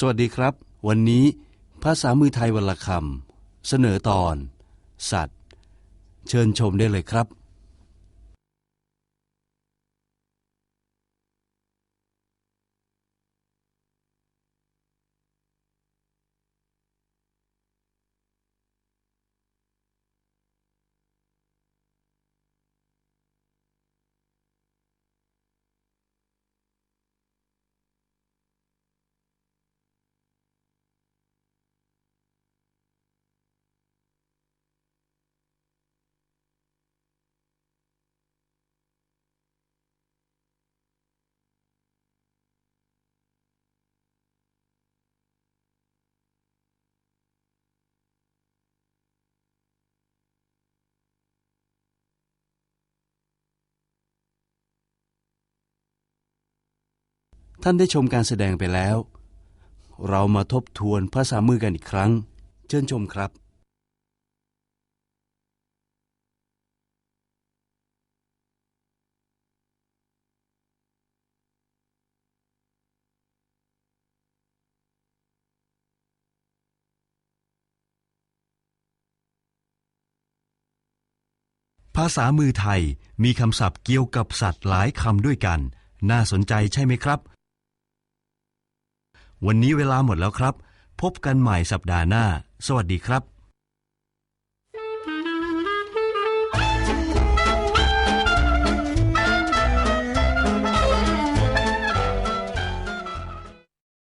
สวัสดีครับ วันนี้ภาษามือไทยวันละคำเสนอตอน สัตว์ เชิญชมได้เลยครับ ท่านได้ชมการแสดงไปแล้ว เรามาทบทวนภาษามือกันอีกครั้ง เชิญชมครับ ภาษามือไทยมีคำศัพท์เกี่ยวกับสัตว์หลายคำด้วยกัน น่าสนใจใช่ไหมครับ วันนี้เวลาหมดแล้วครับ พบกันใหม่สัปดาห์หน้า สวัสดีครับ